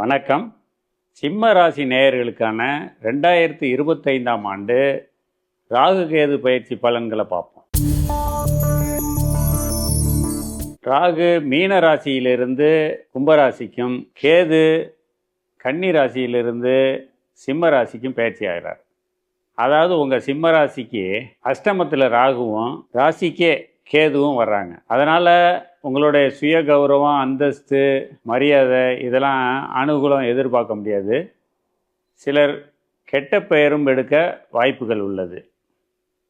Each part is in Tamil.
வணக்கம். சிம்ம ராசி நேயர்களுக்கான ரெண்டாயிரத்தி இருபத்தைந்தாம் ஆண்டு ராகு கேது பயிற்சி பலன்களை பார்ப்போம். ராகு மீன ராசியிலிருந்து கும்பராசிக்கும் கேது கன்னி ராசியிலிருந்து சிம்ம ராசிக்கும் பயிற்சி ஆகிறார். அதாவது உங்கள் சிம்ம ராசிக்கு அஷ்டமத்தில் ராகுவும் ராசிக்கே கேதுவும் வர்றாங்க. அதனால் உங்களுடைய சுய கௌரவம் அந்தஸ்து மரியாதை இதெல்லாம் அனுகூலம் எதிர்பார்க்க முடியாது. சிலர் கெட்ட பெயரும் எடுக்க வாய்ப்புகள் உள்ளது.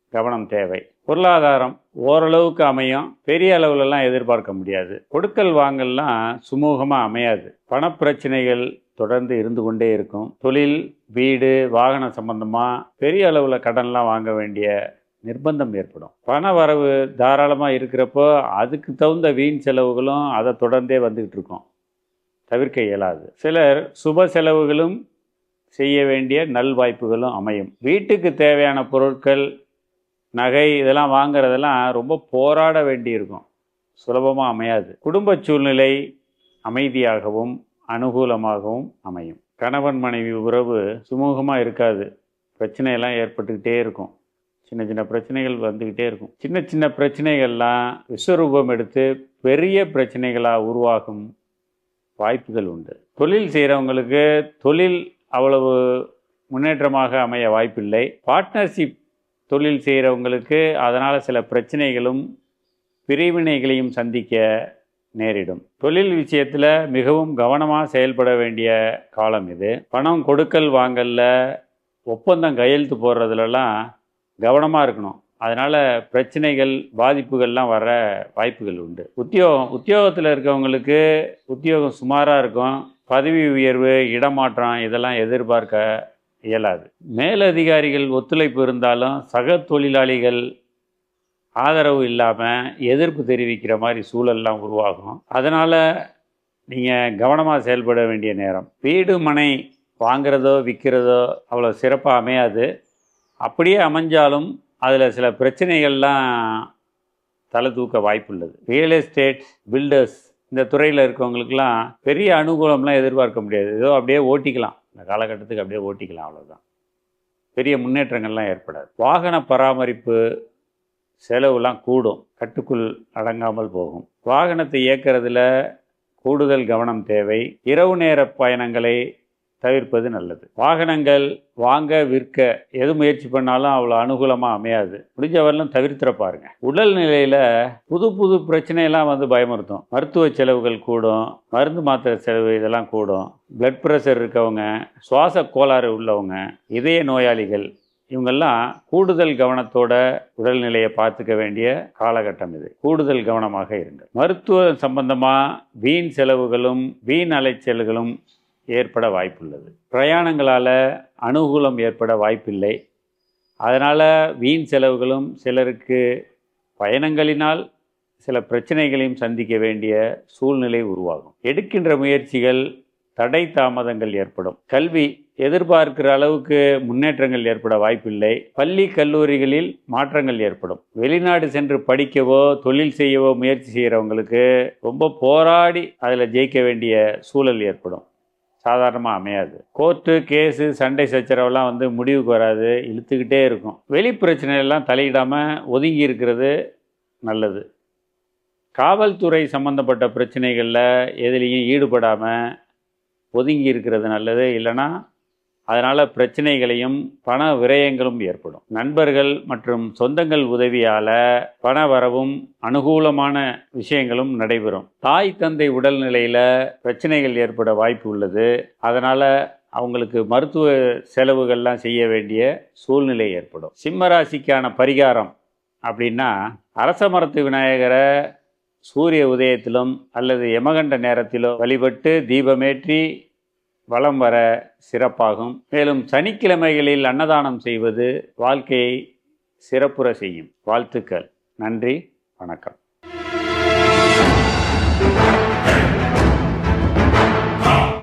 கவனம் தேவை. பொருளாதாரம் ஓரளவுக்கு அமையும். பெரிய அளவுலலாம் எதிர்பார்க்க முடியாது. கொடுக்கல் வாங்கல்லாம் சுமூகமாக அமையாது. பணப்பிரச்சனைகள் தொடர்ந்து இருந்து கொண்டே இருக்கும். தொழில் வீடு வாகனம் சம்பந்தமாக பெரிய அளவில் கடன்லாம் வாங்க வேண்டிய நிர்பந்தம் ஏற்படும். பண வரவு தாராளமாக இருக்கிறப்போ அதுக்கு தகுந்த வீண் செலவுகளும் அதை தொடர்ந்தே வந்துக்கிட்டு இருக்கும். தவிர்க்க இயலாது. சிலர் சுப செலவுகளும் செய்ய வேண்டிய நல்வாய்ப்புகளும் அமையும். வீட்டுக்கு தேவையான பொருட்கள் நகை இதெல்லாம் வாங்குறதெல்லாம் ரொம்ப போராட வேண்டியிருக்கும். சுலபமாக அமையாது. குடும்ப சூழ்நிலை அமைதியாகவும் அனுகூலமாகவும் அமையும். கணவன் மனைவி உறவு சுமூகமாக இருக்காது. பிரச்சனையெல்லாம் ஏற்பட்டுக்கிட்டே இருக்கும். சின்ன சின்ன பிரச்சனைகள் வந்துக்கிட்டே இருக்கும். சின்ன சின்ன பிரச்சனைகள்லாம் விஸ்வரூபம் எடுத்து பெரிய பிரச்சனைகளாக உருவாகும் வாய்ப்புகள் உண்டு. தொழில் செய்கிறவங்களுக்கு தொழில் அவ்வளவு முன்னேற்றமாக அமைய வாய்ப்பில்லை. பார்ட்னர்ஷிப் தொழில் செய்கிறவங்களுக்கு அதனால் சில பிரச்சனைகளும் பிரிவினைகளையும் சந்திக்க நேரிடும். தொழில் விஷயத்தில் மிகவும் கவனமாக செயல்பட வேண்டிய காலம் இது. பணம் கொடுக்கல் வாங்கல்ல ஒப்பந்தம் கையெழுத்து போடுறதுலலாம் கவனமாக இருக்கணும். அதனால் பிரச்சனைகள் பாதிப்புகள்லாம் வர வாய்ப்புகள் உண்டு. உத்தியோகம் உத்தியோகத்தில் இருக்கவங்களுக்கு உத்தியோகம் சுமாராக இருக்கும். பதவி உயர்வு இடமாற்றம் இதெல்லாம் எதிர்பார்க்க இயலாது. மேலதிகாரிகள் ஒத்துழைப்பு இருந்தாலும் சக தொழிலாளிகள் ஆதரவு இல்லாமல் எதிர்ப்பு தெரிவிக்கிற மாதிரி சூழல்லாம் உருவாகும். அதனால் நீங்கள் கவனமாக செயல்பட வேண்டிய நேரம். வீடு மனை வாங்கிறதோ விற்கிறதோ அவ்வளோ சிறப்பாக அமையாது. அப்படியே அமைஞ்சாலும் அதில் சில பிரச்சனைகள்லாம் தலை தூக்க வாய்ப்புள்ளது. ரியல் எஸ்டேட் பில்டர்ஸ் இந்த துறையில் இருக்கவங்களுக்கெல்லாம் பெரிய அனுகூலம்லாம் எதிர்பார்க்க முடியாது. ஏதோ அப்படியே ஓட்டிக்கலாம். இந்த காலகட்டத்துக்கு அப்படியே ஓட்டிக்கலாம் அவ்வளோதான் பெரிய முன்னேற்றங்கள்லாம் ஏற்படாது. வாகன பராமரிப்பு செலவுலாம் கூடும். கட்டுக்குள் அடங்காமல் போகும். வாகனத்தை இயக்கிறதுல கூடுதல் கவனம் தேவை. இரவு நேர பயணங்களை தவிர்ப்பது நல்லது. வாகனங்கள் வாங்க விற்க எது முயற்சி பண்ணாலும் அவ்வளோ அனுகூலமாக அமையாது. முடிஞ்சவரெல்லாம் தவிர்த்துற பாருங்க. உடல் நிலையில் புது புது பிரச்சனையெல்லாம் வந்து பயமுறுத்தும். மருத்துவ செலவுகள் கூடும் மருந்து மாத்திரை செலவு இதெல்லாம் கூடும். பிளட் ப்ரெஷர் இருக்கவங்க சுவாச கோளாறு உள்ளவங்க இதய நோயாளிகள் இவங்கெல்லாம் கூடுதல் கவனத்தோட உடல்நிலையை பார்த்துக்க வேண்டிய காலகட்டம் இது. கூடுதல் கவனமாக இருங்கள். மருத்துவ சம்பந்தமாக வீண் செலவுகளும் வீண் அலைச்சல்களும் ஏற்பட வாய்ப்புள்ளது. பிரயாணங்களால் அனுகூலம் ஏற்பட வாய்ப்பில்லை. அதனால் வீண் செலவுகளும் சிலருக்கு பயணங்களினால் சில பிரச்சனைகளையும் சந்திக்க வேண்டிய சூழ்நிலை உருவாகும். எடுக்கின்ற முயற்சிகள் தடை தாமதங்கள் ஏற்படும். கல்வி எதிர்பார்க்கிற அளவுக்கு முன்னேற்றங்கள் ஏற்பட வாய்ப்பில்லை. பள்ளி கல்லூரிகளில் மாற்றங்கள் ஏற்படும். வெளிநாடு சென்று படிக்கவோ தொழில் செய்யவோ முயற்சி செய்கிறவங்களுக்கு ரொம்ப போராடி அதில் ஜெயிக்க வேண்டிய சூழல் ஏற்படும். சாதாரணமாக அமையாது. கோர்ட்டு கேஸு சண்டை சச்சரவெல்லாம் வந்து முடிவுக்கு வராது இழுத்துக்கிட்டே இருக்கும். வெளி பிரச்சனையெல்லாம் தலையிடாமல் ஒதுங்கி இருக்கிறது நல்லது. காவல்துறை சம்மந்தப்பட்ட பிரச்சனைகளில் எதுலேயும் ஈடுபடாமல் ஒதுங்கி இருக்கிறது நல்லது. இல்லைன்னா அதனால் பிரச்சனைகளையும் பண விரயங்களும் ஏற்படும். நண்பர்கள் மற்றும் சொந்தங்கள் உதவியால் பண வரவும் அனுகூலமான விஷயங்களும் நடைபெறும். தாய் தந்தை உடல்நிலையில் பிரச்சனைகள் ஏற்பட வாய்ப்பு உள்ளது. அதனால் அவங்களுக்கு மருத்துவ செலவுகள்லாம் செய்ய வேண்டிய சூழ்நிலை ஏற்படும். சிம்மராசிக்கான பரிகாரம் அப்படின்னா அரச மரத்து விநாயகரை சூரிய உதயத்திலும் அல்லது யமகண்ட நேரத்திலோ வழிபட்டு தீபமேற்றி வலம் வர சிறப்பாகும். மேலும் சனிக்கிழமைகளில் அன்னதானம் செய்வது வாழ்க்கையை சிறப்புற செய்யும். வாழ்த்துக்கள். நன்றி. வணக்கம்.